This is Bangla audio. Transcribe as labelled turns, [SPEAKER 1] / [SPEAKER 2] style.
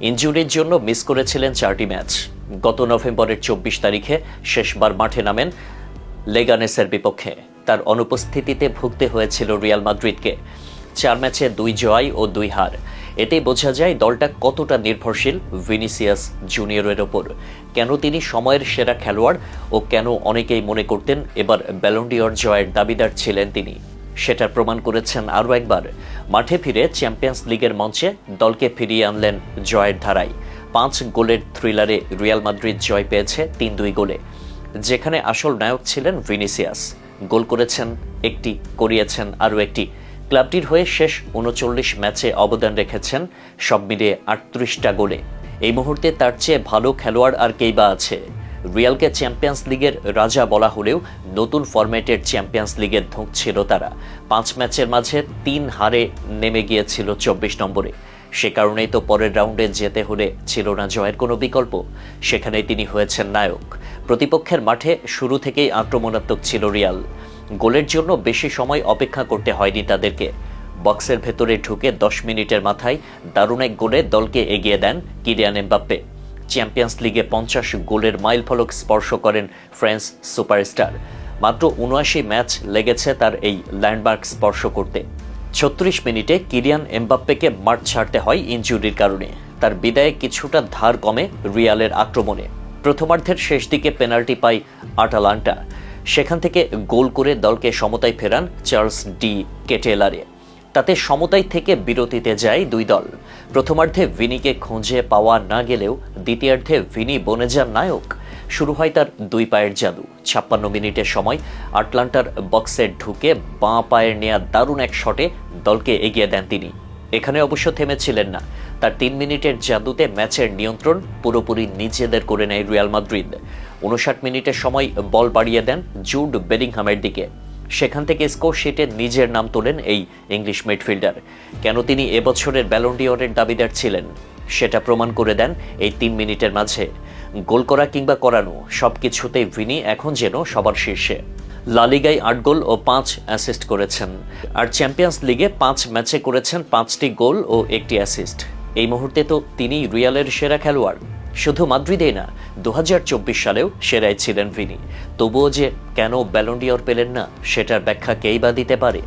[SPEAKER 1] ইনজুরির জন্য মিস করেছিলেন চারটি ম্যাচ। গত নভেম্বরের চব্বিশ তারিখে শেষবার মাঠে নামেন লেগানেসের বিপক্ষে। তার অনুপস্থিতিতে ভুগতে হয়েছিল রিয়াল মাদ্রিদকে। চার ম্যাচে দুই জয় ও দুই হার। এতেই বোঝা যায় দলটা কতটা নির্ভরশীল ভিনিসিয়াস জুনিয়রের ওপর। কেন তিনি সময়ের সেরা খেলোয়াড় ও কেন অনেকেই মনে করতেন এবার ব্যালন্ডিয়র জয়ের দাবিদার ছিলেন তিনি। সেটার প্রমাণ করেছেন আরও একবার। মাঠে ফিরে চ্যাম্পিয়ন্স লিগের মঞ্চে দলকে ফিরিয়ে আনলেন জয়ের ধারায়। পাঁচ গোলের থ্রিলারে রিয়াল মাদ্রিদ জয় পেয়েছে তিন দুই গোলে। যেখানে আসল নায়ক ছিলেন ভিনিসিয়াস। গোল করেছেন একটি, করিয়েছেন আরও একটি। ক্লাবটির হয়ে শেষ উনচল্লিশ ম্যাচে অবদান রেখেছেন সব মিলিয়ে আটত্রিশটা গোলে। এই মুহূর্তে তার চেয়ে ভালো খেলোয়াড় আর কেই বা আছে? রিয়ালকে চ্যাম্পিয়ন্স লিগের রাজা বলা হলেও নতুন ফরম্যাটের চ্যাম্পিয়ন্স লিগের ধোঁক ছিল তারা। পাঁচ ম্যাচের মাঝে তিন হারে নেমে গিয়েছিল চব্বিশ নম্বরে। সে কারণেই তো পরের রাউন্ডে যেতে হলে ছিল না জয়ের কোনো বিকল্প। সেখানেই তিনি হয়েছেন নায়ক। প্রতিপক্ষের মাঠে শুরু থেকেই আক্রমণাত্মক ছিল রিয়াল। গোলের জন্য বেশি সময় অপেক্ষা করতে হয়নি তাদেরকে। বক্সের ভেতরে ঢুকে দশ মিনিটের মাথায় দারুণ এক গোলে দলকে এগিয়ে দেন কিরিয়ান এমবাপ্পে। চ্যাম্পিয়ন্স লিগে পঞ্চাশ গোলের মাইল ফলক স্পর্শ করেন ফ্রেঞ্চ সুপারস্টার। মাত্র উনআশি ম্যাচ লেগেছে তার এই ল্যান্ডমার্ক স্পর্শ করতে। ছত্রিশ মিনিটে কিরিয়ান এমবাপ্পেকে মাঠ ছাড়তে হয় ইনজুরির কারণে। তার বিদায়ে কিছুটা ধার কমে রিয়ালের আক্রমণে। প্রথমার্ধের শেষ দিকে পেনাল্টি পায় আটালান্টা। সেখান থেকে গোল করে দলকে সমতায় ফেরান চার্লস ডি কেটেলারে। তাতে সমতায় থেকে বিরতিতে যায় দুই দল। প্রথমার্ধে ভিনিকে খুঁজে পাওয়া না গেলেও দ্বিতীয়ার্ধে ভিনি বনে যান নায়ক। শুরু হয় তার দুই পায়ের জাদু। ছাপ্পান্ন মিনিটের সময় আটলান্টার বক্সে ঢুকে বাঁ পায়ের নেয়া দারুণ এক শটে দলকে এগিয়ে দেন তিনি। এখানে অবশ্য থেমেছিলেন না। তার তিন মিনিটের জাদুতে ম্যাচের নিয়ন্ত্রণ পুরোপুরি নিজেদের করে নেয় রিয়াল মাদ্রিদ। উনষাট মিনিটের সময় বল বাড়িয়ে দেন জুড বেরিংহামের দিকে। সেখান থেকে স্কোর শিটে নিজের নাম তোলেন এই ইংলিশ মিডফিল্ডার। কেন তিনি এবছরের ব্যালন্ডিয়রের দাবিদার ছিলেন, সেটা প্রমাণ করে দেন এই তিন মিনিটের মাঝে। গোল করা কিংবা করানো সব কিছুতেই ভিনি এখন যেন সবার শীর্ষে। লালিগায় আট গোল ও পাঁচ অ্যাসিস্ট করেছেন। আর চ্যাম্পিয়ন্স লিগে পাঁচ ম্যাচে করেছেন পাঁচটি গোল ও একটি অ্যাসিস্ট। এই মুহূর্তে তো তিনি রিয়ালের সেরা খেলোয়াড়। শুধু মাদ্রিদেই না দু হাজার চব্বিশ সালেও সেরাই ছিলেন ভিনি। তবুও যে কেন ব্যালন্ডিয়র পেলেন না, সেটার ব্যাখ্যা কেই বা দিতে পারে?